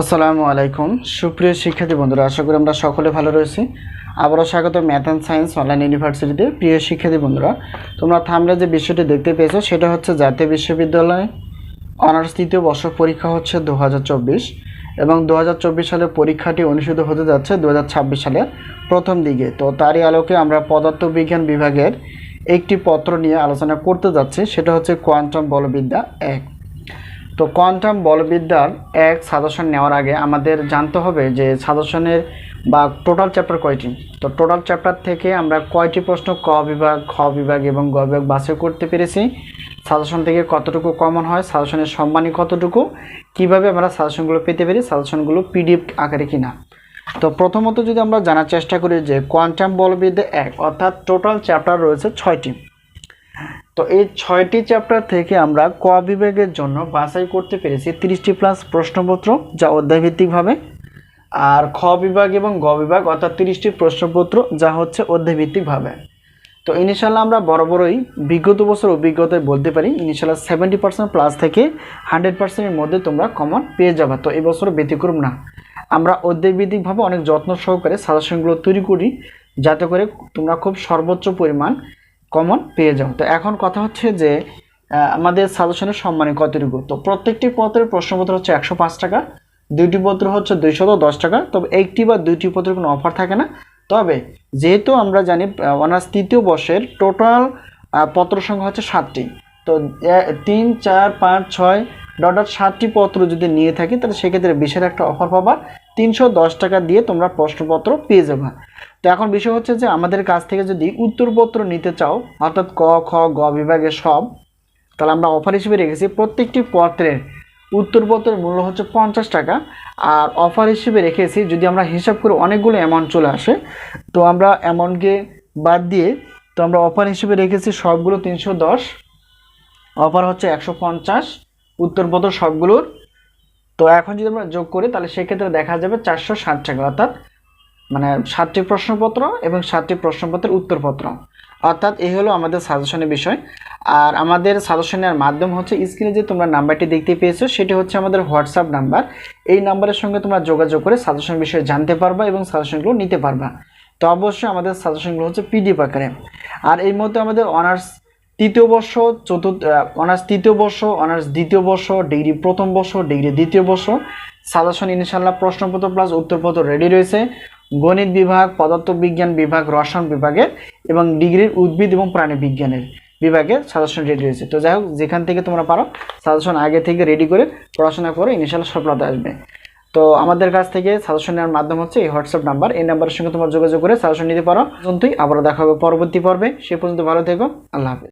আসসালামু আলাইকুম। সুপ্রিয় শিক্ষার্থী বন্ধুরা, আশা করি আমরা সকলে ভালো রয়েছি। আবারও স্বাগত ম্যাথ অ্যান্ড সায়েন্স অনলাইন ইউনিভার্সিটিতে। প্রিয় শিক্ষার্থী বন্ধুরা, তোমরা থামলে যে বিষয়টি দেখতে পেয়েছ, সেটা হচ্ছে জাতীয় বিশ্ববিদ্যালয়। অনার্স তৃতীয় বর্ষ পরীক্ষা হচ্ছে দু হাজার চব্বিশ এবং দু সালের পরীক্ষাটি অনুষ্ঠিত হতে যাচ্ছে দু হাজার ছাব্বিশ সালের প্রথম দিকে। তো তারই আলোকে আমরা পদার্থবিজ্ঞান বিভাগের একটি পত্র নিয়ে আলোচনা করতে যাচ্ছি, সেটা হচ্ছে কোয়ান্টাম বলবিদ্যা এক। তো কোয়ান্টাম বলবিদ্যার এক সাজেশন নেওয়ার আগে আমাদের জানতে হবে যে সাজেশনের বা টোটাল চ্যাপ্টার কয়টি? তো টোটাল চ্যাপ্টার থেকে আমরা কয়টি প্রশ্ন ক বিভাগ, খ বিভাগ এবং গ বিভাগ বাছাই করতে পেরেছি? সাজেশন থেকে কতটুকু কমন হয়? সাজেশনের সম্মানী কতটুকু? কীভাবে আমরা সাজেশনগুলো পেতে পারি? সাজেশনগুলো পিডিএফ আকারে কিনা? তো প্রথমত যদি আমরা জানার চেষ্টা করি যে কোয়ান্টাম বলবিদ্যা এক, অর্থাৎ টোটাল চ্যাপ্টার রয়েছে ছয়টি। তো এই ছয়টি চ্যাপ্টার থেকে আমরা ক বিভাগের জন্য বাছাই করতে পেরেছি তিরিশটি প্লাস প্রশ্নপত্র যা অধ্যায়ভিত্তিকভাবে। আর খ বিভাগ এবং গ বিভাগ অর্থাৎ তিরিশটি প্রশ্নপত্র যা হচ্ছে অধ্যায়ভিত্তিকভাবে। তো ইনিশাল্লাহ আমরা বরাবরই বিগত বছর অভিজ্ঞতায় বলতে পারি ইনিশাল্লাহ সেভেন্টি পার্সেন্ট প্লাস থেকে হান্ড্রেড পার্সেন্টের মধ্যে তোমরা কমন পেয়ে যাবে। তো এবছর ব্যতিক্রম না। আমরা অধ্যায়ভিত্তিকভাবে অনেক যত্ন সহকারে সাজেশনগুলো তৈরি করি, যাতে করে তোমরা খুব সর্বোচ্চ পরিমাণ কমন পেয়ে যাও। তো এখন কথা হচ্ছে যে আমাদের সাজেশনের সম্মানে কতটুকু? তো প্রত্যেকটি পত্রের প্রশ্নপত্র হচ্ছে একশো পাঁচ টাকা, দুইটি পত্র হচ্ছে দুইশত দশ টাকা, তবে একটি বা দুইটি পত্রের কোনো অফার থাকে না। তবে যেহেতু আমরা জানি অনার্স তৃতীয় বর্ষের টোটাল পত্র সংখ্যা হচ্ছে সাতটি, তো তিন, চার, পাঁচ, ছয় ডট সাতটি পত্র যদি নিয়ে থাকি, তাহলে সেক্ষেত্রে বিশেষ একটা অফার পাবা। তিনশো দশ টাকা দিয়ে তোমরা প্রশ্নপত্র পেয়ে যাবে। তো এখন বিষয় হচ্ছে যে আমাদের কাছ থেকে যদি উত্তরপত্র নিতে চাও, অর্থাৎ ক, খ, গ বিভাগের সব, তাহলে আমরা অফার হিসেবে রেখেছি প্রত্যেকটি পত্রের উত্তরপত্রের মূল্য হচ্ছে পঞ্চাশ টাকা। আর অফার হিসেবে রেখেছি, যদি আমরা হিসাব করে অনেকগুলো অ্যামাউন্ট চলে আসে, তো আমরা অ্যামাউন্টকে বাদ দিয়ে, তো আমরা অফার হিসেবে রেখেছি সবগুলো তিনশো দশ অফার হচ্ছে একশো পঞ্চাশ, উত্তরপত্র সবগুলোর। তো এখন যদি আমরা যোগ করি, তাহলে সেক্ষেত্রে দেখা যাবে চারশো ষাট টাকা, অর্থাৎ মানে সাতটি প্রশ্নপত্র এবং সাতটি প্রশ্নপত্রের উত্তরপত্র। অর্থাৎ এই হলো আমাদের সাজেশনের বিষয়। আর আমাদের সাজেশনের মাধ্যম হচ্ছে স্ক্রিনে যে তোমরা নাম্বারটি দেখতে পেয়েছ, সেটি হচ্ছে আমাদের হোয়াটসঅ্যাপ নাম্বার। এই নাম্বারের সঙ্গে তোমরা যোগাযোগ করে সাজেশন বিষয়ে জানতে পারবা এবং সাজেশনগুলো নিতে পারবা। তো অবশ্যই আমাদের সাজেশনগুলো হচ্ছে পিডিএফ আকারে। আর এই মধ্যে আমাদের অনার্স তৃতীয় বর্ষ, চতুর্থ অনার্স তৃতীয় বর্ষ, অনার্স দ্বিতীয় বর্ষ, ডিগ্রি প্রথম বর্ষ, ডিগ্রি দ্বিতীয় বর্ষ। সাজেশন ইনশাল্লাহ প্রশ্নপত্র প্লাস উত্তরপত্র রেডি রয়েছে। গণিত বিভাগ, পদার্থবিজ্ঞান বিভাগ, রসায়ন বিভাগের এবং ডিগ্রির উদ্ভিদ এবং প্রাণী বিজ্ঞানের বিভাগের সাজেশন রেডি রয়েছে। তো যাই হোক, যেখান থেকে তোমরা পারো সাজেশন আগে থেকে রেডি করে পড়াশোনা করে ইনশাল্লাহ সফলতা আসবে। তো আমাদের কাছ থেকে সাজেশন নেওয়ার মাধ্যম হচ্ছে এই হোয়াটসঅ্যাপ নাম্বার এই নাম্বারের সঙ্গে তোমরা যোগাযোগ করে সাজেশন নিতে পারো। পর্যন্তই আবারও দেখা হবে পরবর্তী পর্বে। সে পর্যন্ত ভালো থেকো। আল্লাহ হাফেজ।